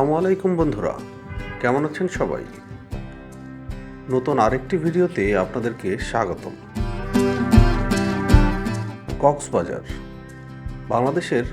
আসসালামু আলাইকুম বন্ধুরা। কেমন আছেন সবাই? নতুন আরেকটি ভিডিওতে আপনাদেরকে স্বাগতম। কক্সবাজার, বাংলাদেশের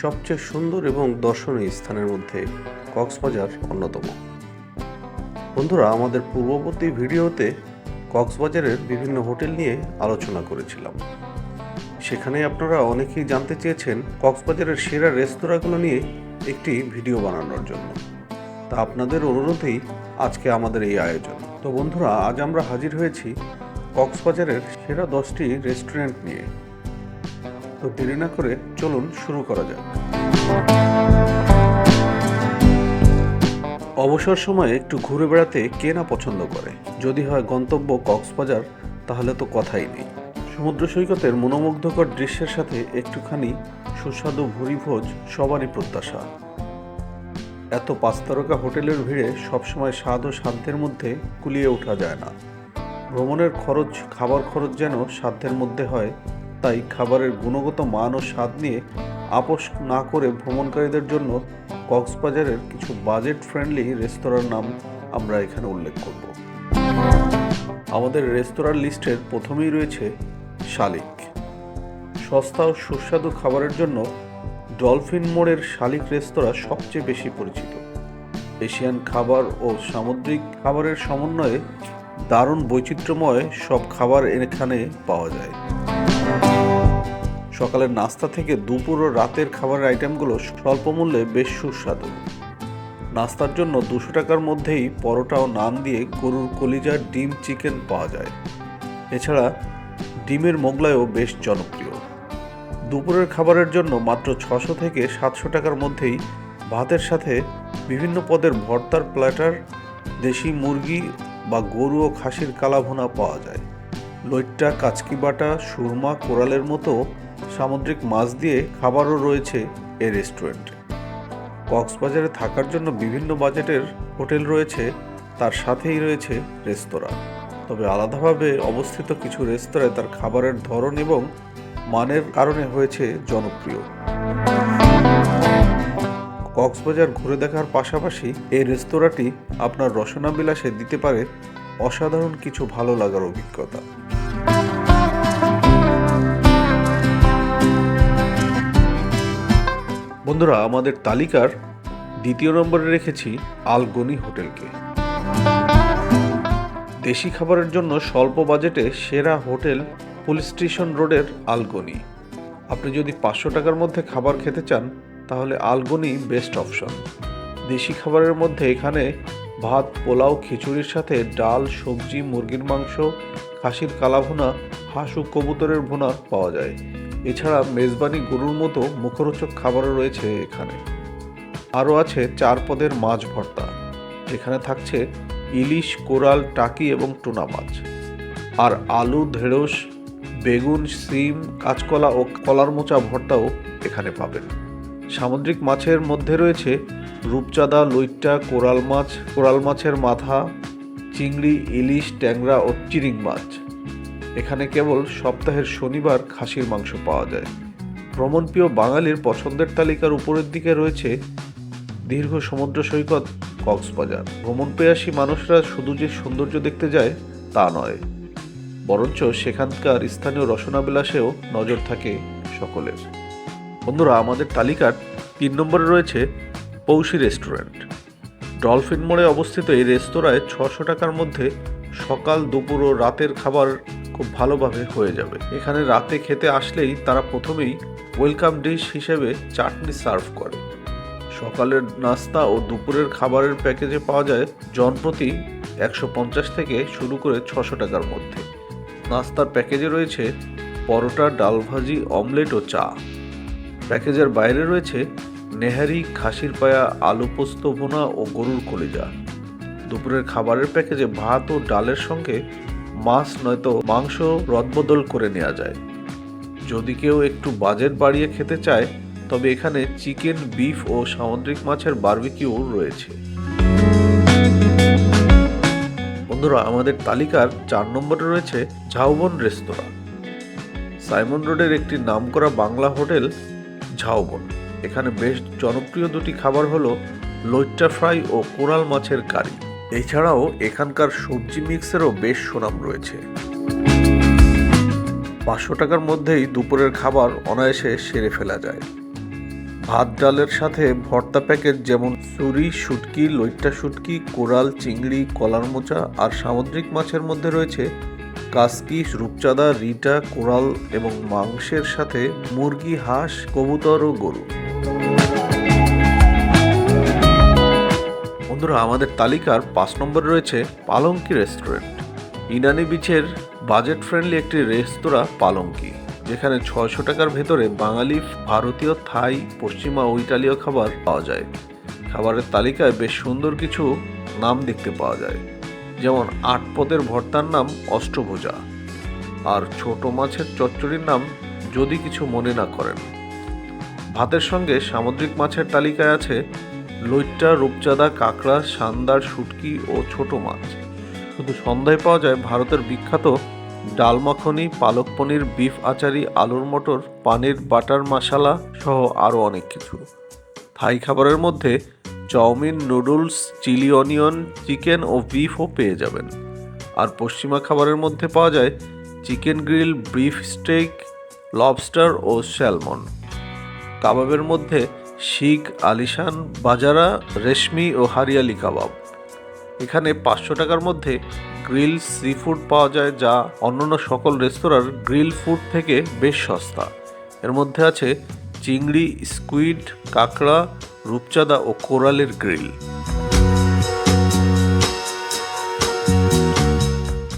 সবচেয়ে সুন্দর এবং দর্শনীয় স্থানের মধ্যে কক্সবাজার অন্যতম। বন্ধুরা, আমাদের পূর্ববর্তী ভিডিওতে কক্সবাজারের বিভিন্ন হোটেল নিয়ে আলোচনা করেছিলাম। সেখানে আপনারা অনেকেই জানতে চেয়েছেন কক্সবাজারের সেরা রেস্তোরাঁগুলো নিয়ে একটি ভিডিও বানানোর জন্য। তা আপনাদের অনুরোধেই আজকে আমাদের এই আয়োজন। তো বন্ধুরা, আজ আমরা হাজির হয়েছি কক্সবাজারের সেরা দশটি রেস্টুরেন্ট নিয়ে। তো দেরি না করে চলুন শুরু করা যাক। অবসর সময়ে একটু ঘুরে বেড়াতে কে না পছন্দ করে? যদি হয় গন্তব্য কক্সবাজার, তাহলে তো কথাই নেই। সমুদ্র সৈকতের মনোমুগ্ধকর দৃশ্যের সাথে একটুখানি সুস্বাদু ভুরিভোজ সবারই প্রত্যাশা। এত পাঁচতারকা হোটেলের ভিড়ে সবসময় স্বাদ ও সাধ্যের মধ্যে কুলিয়ে ওঠা যায় না। ভ্রমণের খরচ, খাবার খরচ যেন সাধ্যের মধ্যে হয়, তাই খাবারের গুণগত মান ও স্বাদ নিয়ে আপোষ না করে ভ্রমণকারীদের জন্য কক্সবাজারের কিছু বাজেট ফ্রেন্ডলি রেস্তোরাঁর নাম আমরা এখানে উল্লেখ করব। আমাদের রেস্তোরাঁর লিস্টের প্রথমেই রয়েছে শালিক। সস্তা ও সুস্বাদু খাবারের জন্য ডলফিন মোড়ের শালিক রেস্তোরাঁ সবচেয়ে বেশি পরিচিত। এশিয়ান খাবার ও সামুদ্রিক খাবারের সমন্বয়ে দারুণ বৈচিত্র্যময় সব খাবার এখানে পাওয়া যায়। সকালের নাস্তা থেকে দুপুর ও রাতের খাবারের আইটেমগুলো স্বল্প মূল্যে বেশ সুস্বাদু। নাস্তার জন্য দুশো টাকার মধ্যেই পরোটা ও নান দিয়ে গরুর কলিজা ডিম চিকেন পাওয়া যায়। এছাড়া ডিমের মোগলাইও বেশ জনপ্রিয়। দুপুরের খাবারের জন্য মাত্র ছশো থেকে সাতশো টাকার মধ্যেই ভাতের সাথে বিভিন্ন পদের ভর্তার প্ল্যাটার, দেশি মুরগি বা গরু ও খাসির কালাভোনা পাওয়া যায়। লইট্টা, কাচকি বাটা, সুরমা, কোরালের মতো সামুদ্রিক মাছ দিয়ে খাবারও রয়েছে এ রেস্টুরেন্টে। কক্সবাজারে থাকার জন্য বিভিন্ন বাজেটের হোটেল রয়েছে, তার সাথেই রয়েছে রেস্তোরাঁ। তবে আলাদাভাবে অবস্থিত কিছু রেস্তোরাঁয় তার খাবারের ধরন এবং মানের কারণে হয়েছে জনপ্রিয়। কক্সবাজার ঘুরে দেখার পাশাপাশি এই রেস্তোরাঁটি আপনার রসনা বিলাসে দিতে পারে অসাধারণ কিছু ভালো লাগার অভিজ্ঞতা। বন্ধুরা, আমাদের তালিকার দ্বিতীয় নম্বরে রেখেছি আলগনি হোটেলকে। দেশি খাবারের জন্য স্বল্প বাজেটে সেরা হোটেল পুলিশ স্টেশন রোডের আলগনি। আপনি যদি পাঁচশো টাকার মধ্যে খাবার খেতে চান, তাহলে আলগনি বেস্ট অপশন। দেশি খাবারের মধ্যে এখানে ভাত, পোলাও, খিচুড়ির সাথে ডাল, সবজি, মুরগির মাংস, খাসির কালাভুনা, হাঁসু কবুতরের ভুনা পাওয়া যায়। এছাড়া মেজবানি গরুর মতো মুখরোচক খাবারও রয়েছে এখানে। আরও আছে চার পদের মাছ ভর্তা। এখানে থাকছে ইলিশ, কোরাল, টাকি এবং টুনা মাছ। আর আলু, ঢেঁড়স, বেগুন, সিম, কাঁচকলা ও কলার মোচা ভর্তাও এখানে পাবেন। সামুদ্রিক মাছের মধ্যে রয়েছে রূপচাঁদা, লইট্টা, কোরাল মাছ, কোরাল মাছের মাথা, চিংড়ি, ইলিশ, ট্যাংরা ও চিরিং মাছ। এখানে কেবল সপ্তাহের শনিবার খাসির মাংস পাওয়া যায়। ভ্রমণপ্রিয় বাঙালির পছন্দের তালিকার উপরের দিকে রয়েছে দীর্ঘ সমুদ্র সৈকত কক্সবাজার। ভ্রমণ পেয়াসী মানুষরা শুধু যে সৌন্দর্য দেখতে যায়, তা নয়। বরঞ্চ সেখানকার স্থানীয় রসনাবিলাসেও নজর থাকে সকলের। বন্ধুরা, আমাদের তালিকার তিন নম্বরে রয়েছে পৌষি রেস্টুরেন্ট। ডলফিন মোড়ে অবস্থিত এই রেস্তোরাঁয় ছশো টাকার মধ্যে সকাল, দুপুর ও রাতের খাবার খুব ভালোভাবে হয়ে যাবে। এখানে রাতে খেতে আসলেই তারা প্রথমেই ওয়েলকাম ডিশ হিসেবে চাটনি সার্ভ করে। সকালের নাস্তা ও দুপুরের খাবারের প্যাকেজে পাওয়া যায় জনপ্রতি একশো পঞ্চাশ থেকে শুরু করে ছশো টাকার মধ্যে। নাস্তার প্যাকেজে রয়েছে পরোটা, ডাল ভাজি, অমলেট ও চা। প্যাকেজের বাইরে রয়েছে নেহারি, খাসির পায়া, আলু পোস্ত ভুনা ও গরুর কলিজা। দুপুরের খাবারের প্যাকেজে ভাত ও ডালের সঙ্গে মাছ নয়তো মাংস রদবদল করে নেওয়া যায়। যদি কেউ একটু বাজেট বাড়িয়ে খেতে চায় তবে এখানে চিকেন, বিফ ও সামুদ্রিক মাছের বারবিকিউ রয়েছে। বন্ধুরা, আমাদের তালিকার চার নম্বরে রয়েছে ঝাউবন রেস্তোরাঁ। সাইমন রোডের একটি নামকরা বাংলা হোটেল, ঝাউবন। এখানে বেশ জনপ্রিয় দুটি খাবার হলো লইট্টা ফ্রাই ও কোরাল মাছের কারি। এছাড়াও এখানকার সবজি মিক্সেরও বেশ সুনাম রয়েছে। পাঁচশো টাকার মধ্যেই দুপুরের খাবার অনায়াসে সেরে ফেলা যায়। ভাত ডালের সাথে ভর্তা প্যাকেট যেমন সুরি, শুটকি, লইট্টা শুটকি, কোরাল, চিংড়ি, কলার মোচা আর সামুদ্রিক মাছের মধ্যে রয়েছে কাসকি, রূপচাঁদা, রিটা, কোরাল এবং মাংসের সাথে মুরগি, হাঁস, কবুতর ও গরু। বন্ধুরা, আমাদের তালিকার পাঁচ নম্বরে রয়েছে পালঙ্কি রেস্টুরেন্ট। ইনানি বিচের বাজেট ফ্রেন্ডলি একটি রেস্তোরাঁ পালঙ্কি। যেখানে ছয়শো টাকার ভেতরে বাঙালি, ভারতীয়, থাই, পশ্চিমা ও ইটালীয় খাবার পাওয়া যায়। খাবারের তালিকায় বেশ সুন্দর কিছু নাম দেখতে পাওয়া যায়। যেমন আট পদের ভর্তার নাম অষ্টভুজা। আর ছোট মাছের চচ্চড়ির নাম যদি কিছু মনে না করেন। ভাতের সঙ্গে সামুদ্রিক মাছের তালিকায় আছে লইট্টা, রূপচাঁদা, কাঁকড়া, সান্দার, শুটকি ও ছোট মাছ। শুধু সন্ধ্যায় পাওয়া যায় ভারতের বিখ্যাত ডাল মাখনি, পালক পনির, বিফ আচারি, আলুর মটর, পানির বাটার মশালা সহ আরও অনেক কিছু। থাই খাবারের মধ্যে chowmein, noodles, chilli onion, chicken ও বিফও পেয়ে যাবেন। আর পশ্চিমা খাবারের মধ্যে পাওয়া যায় chicken grill, beef steak, lobster ও স্যালমন। কাবাবের মধ্যে শিখ, আলিশান, বাজারা, রেশমি ও হারিয়ালি কাবাব। এখানে পাঁচশো টাকার মধ্যে গ্রিল সি ফুড পাওয়া যায় যা অন্যান্য সকল রেস্তোরাঁর গ্রিল ফুড থেকে বেশ সস্তা। এর মধ্যে আছে চিংড়ি, স্কুইড, কাঁকড়া, রূপচাঁদা ও কোরালের গ্রিল।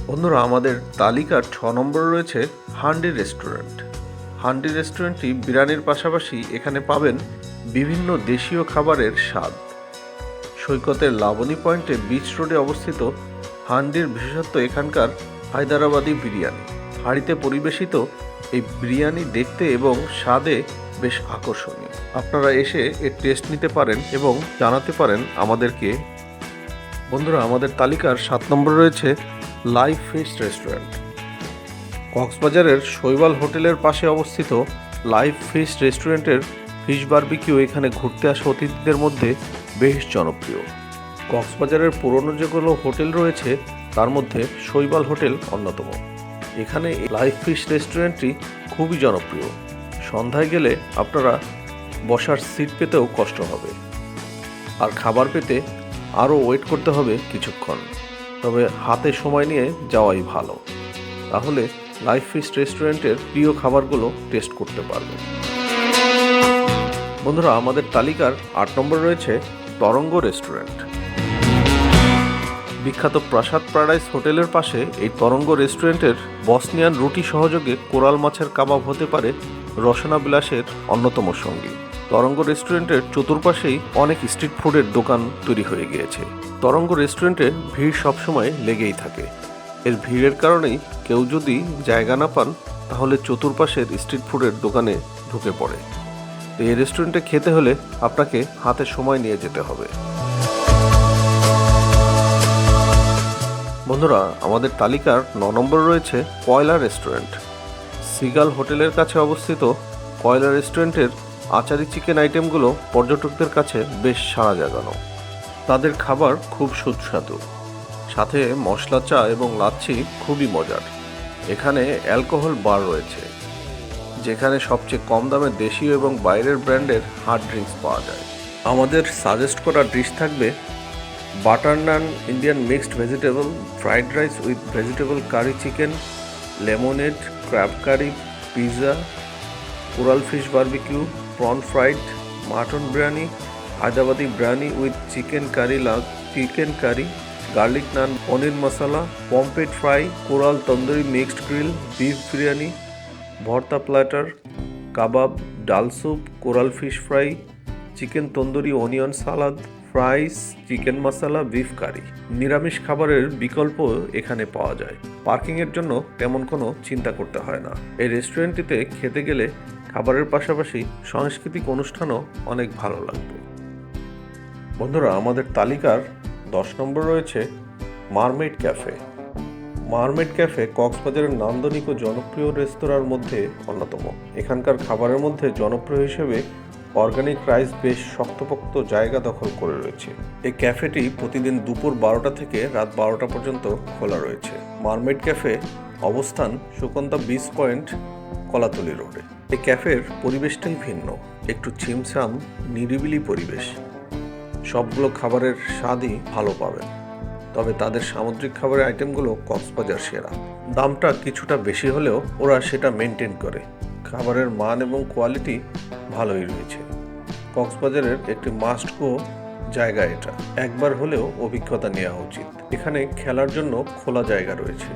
বন্ধুরা, আমাদের তালিকার ছ নম্বরে রয়েছে হান্ডি রেস্টুরেন্ট। হান্ডি রেস্টুরেন্টটি বিরিয়ানির পাশাপাশি এখানে পাবেন বিভিন্ন দেশীয় খাবারের স্বাদ। সৈকতের লাবণী পয়েন্টে বিচ রোডে অবস্থিত হান্ডির বিশেষত্ব এখানকার হায়দ্রাবাদি বিরিয়ানি। হাঁড়িতে পরিবেশিত এই বিরিয়ানি দেখতে এবং স্বাদে বেশ আকর্ষণীয়। আপনারা এসে এর টেস্ট নিতে পারেন এবং জানাতে পারেন আমাদেরকে। বন্ধুরা, আমাদের তালিকার সাত নম্বরে রয়েছে লাইভ ফিশ রেস্টুরেন্ট কক্সবাজারের শৈবাল হোটেলের পাশে অবস্থিত লাইভ ফিশ রেস্টুরেন্টের ফিশ বারবিকিউ এখানে ঘুরতে আসা অতিথিদের মধ্যে বেশ জনপ্রিয়। কক্সবাজারের পুরনো যেগুলো হোটেল রয়েছে, তার মধ্যে শৈবাল হোটেল অন্যতম। এখানে লাইভ ফিশ রেস্টুরেন্টটি খুবই জনপ্রিয়। সন্ধ্যায় গেলে আপনারা বসার সিট পেতেও কষ্ট হবে। আর খাবার পেতে আরও ওয়েট করতে হবে কিছুক্ষণ। তবে হাতে সময় নিয়ে যাওয়াই ভালো। তাহলে লাইফ ফিস্ট রেস্টুরেন্টের প্রিয় খাবারগুলো টেস্ট করতে পারবেন। বন্ধুরা, আমাদের তালিকার আট নম্বর রয়েছে তরঙ্গ রেস্টুরেন্ট। বিখ্যাত প্রাসাদ প্যারাডাইস হোটেলের পাশে এই তরঙ্গ রেস্টুরেন্টের বসনিয়ান রুটি সহযোগে কোরাল মাছের কাবাব হতে পারে রসনা বিলাসের অন্যতম সঙ্গী। তরঙ্গ রেস্টুরেন্টের চতুর্পাশেই অনেক স্ট্রিট ফুডের দোকান তৈরি হয়ে গিয়েছে। তরঙ্গ রেস্টুরেন্টে ভিড় সবসময় লেগেই থাকে। এর ভিড়ের কারণেই কেউ যদি জায়গা না পান, তাহলে চতুর্পাশের স্ট্রিট ফুডের দোকানে ঢুকে পড়ে। এই রেস্টুরেন্টে খেতে হলে আপনাকে হাতে সময় নিয়ে যেতে হবে। বন্ধুরা, আমাদের তালিকার ন নম্বর রয়েছে কয়লা রেস্টুরেন্ট। সিগাল হোটেলের কাছে অবস্থিত কয়লা রেস্টুরেন্টের আচারি চিকেন আইটেমগুলো পর্যটকদের কাছে বেশ সাড়া জাগানো। তাদের খাবার খুব সুস্বাদু। সাথে মশলা চা এবং লাচ্ছি খুবই মজার। এখানে অ্যালকোহল বার রয়েছে, যেখানে সবচেয়ে কম দামে দেশীয় এবং বাইরের ব্র্যান্ডের হার্ড ড্রিঙ্কস পাওয়া যায়। আমাদের সাজেস্ট করা ডিশ থাকবে butter naan, Indian mixed vegetable, fried rice with vegetable curry chicken, lemonade crab curry pizza coral fish barbecue, prawn fried, mutton biryani, Hyderabadi biryani with chicken curry leg, chicken curry, garlic naan, paneer masala pomfret fry, coral tandoori mixed grill, beef biryani, bharta platter, kebab, dal soup, coral fish fry, chicken tandoori, onion salad fries, chicken masala, beef curry. নিরামিষ খাবারের বিকল্প এখানে পাওয়া যায়। পার্কিংয়ের জন্য তেমন কোনো চিন্তা করতে হয় না। এই রেস্টুরেন্টটিতে খেতে গেলে খাবারের পাশাপাশি সাংস্কৃতিক অনুষ্ঠানও অনেক ভালো লাগবে। বন্ধুরা, আমাদের তালিকার দশ নম্বর রয়েছে মারমেড ক্যাফে। মারমেড ক্যাফে কক্সবাজারের নান্দনিক ও জনপ্রিয় রেস্তোরাঁর মধ্যে অন্যতম। এখানকার খাবারের মধ্যে জনপ্রিয় হিসেবে অর্গানিক রাইস বেশ শক্তপোক্ত জায়গা দখল করে রয়েছে। এই ক্যাফেটি প্রতিদিন দুপুর বারোটা থেকে রাত বারোটা পর্যন্ত খোলা রয়েছে। মার্মেড ক্যাফে অবস্থান সুকন্তা বিচ পয়েন্ট, কলাতলি রোডে। এই ক্যাফের পরিবেশটাই ভিন্ন। একটু ছিমছাম, নিরিবিলি পরিবেশ। সবগুলো খাবারের স্বাদই ভালো পাবেন। তবে তাদের সামুদ্রিক খাবারের আইটেমগুলো কক্সবাজার সেরা। দামটা কিছুটা বেশি হলেও ওরা সেটা মেনটেন করে। খাবারের মান এবং কোয়ালিটি ভালোই রয়েছে। কক্সবাজারের একটি মাস্ট গো জায়গা এটা। একবার হলেও অভিজ্ঞতা নেওয়া উচিত। এখানে খেলার জন্য খোলা জায়গা রয়েছে।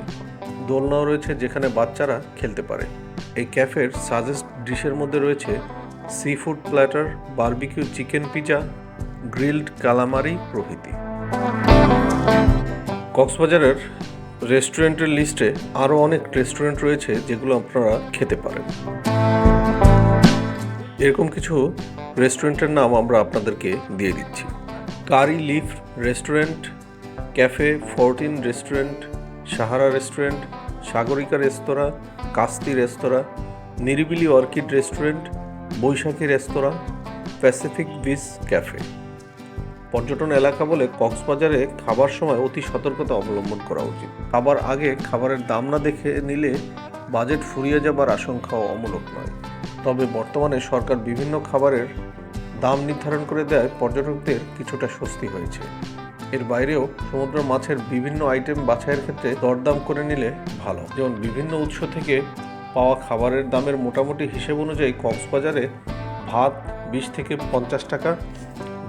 দোলনাও রয়েছে যেখানে বাচ্চারা খেলতে পারে। এই ক্যাফের সাজেস্ট ডিশের মধ্যে রয়েছে sea food platter barbecue chicken pizza grilled calamari প্রভৃতি। কক্সবাজারের রেস্টুরেন্টের লিস্টে আরও অনেক রেস্টুরেন্ট রয়েছে যেগুলো আপনারা খেতে পারেন। এরকম কিছু রেস্টুরেন্টের নাম আমরা আপনাদেরকে দিয়ে দিচ্ছি। Curry leaf restaurant, café fourteen restaurant, Sahara restaurant, Sagarika রেস্তোরাঁ, কাস্তি রেস্তোরাঁ, নিরিবিলি অর্কিড রেস্টুরেন্ট, বৈশাখী রেস্তোরাঁ, প্যাসিফিক বিচ ক্যাফে। পর্যটন এলাকা বলে কক্সবাজারে খাবার সময় অতি সতর্কতা অবলম্বন করা উচিত। খাবার আগে খাবারের দাম না দেখে নিলে বাজেট ফুরিয়ে যাবার আশঙ্কাও অমূলক নয়। তবে বর্তমানে সরকার বিভিন্ন খাবারের দাম নির্ধারণ করে দেয়, পর্যটকদের কিছুটা স্বস্তি হয়েছে। এর বাইরেও সমুদ্র মাছের বিভিন্ন আইটেম বাছাইয়ের ক্ষেত্রে দরদাম করে নিলে ভালো। যেমন বিভিন্ন উৎস থেকে পাওয়া খাবারের দামের মোটামুটি হিসেব অনুযায়ী কক্সবাজারে ভাত বিশ থেকে পঞ্চাশ টাকা,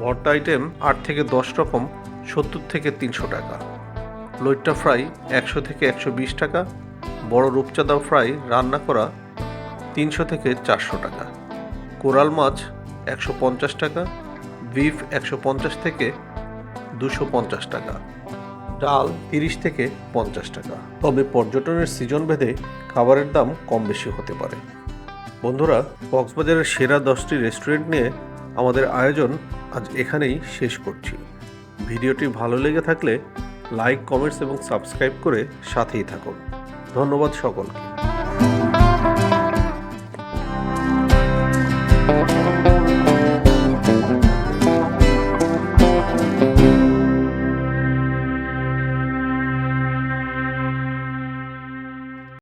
ভর্তা আইটেম আট থেকে দশ রকম, সত্তর থেকে তিনশো টাকা। লইট্টা ফ্রাই একশো থেকে একশো বিশ টাকা, বড় রূপচাঁদা ফ্রাই রান্না করা তিনশো থেকে চারশো টাকা। কোরাল মাছ একশো পঞ্চাশ টাকা, বিফ একশো পঞ্চাশ থেকে দুশো পঞ্চাশ টাকা, ডাল তিরিশ থেকে পঞ্চাশ টাকা। তবে পর্যটনের সিজন ভেদে খাবারের দাম কম বেশি হতে পারে। বন্ধুরা, কক্সবাজারের সেরা দশটি রেস্টুরেন্ট নিয়ে আমাদের আয়োজন আজ এখানেই শেষ করছি। ভিডিওটি ভালো লেগে থাকলে লাইক, কমেন্টস এবং সাবস্ক্রাইব করে সাথেই থাকুন। ধন্যবাদ সকলকে।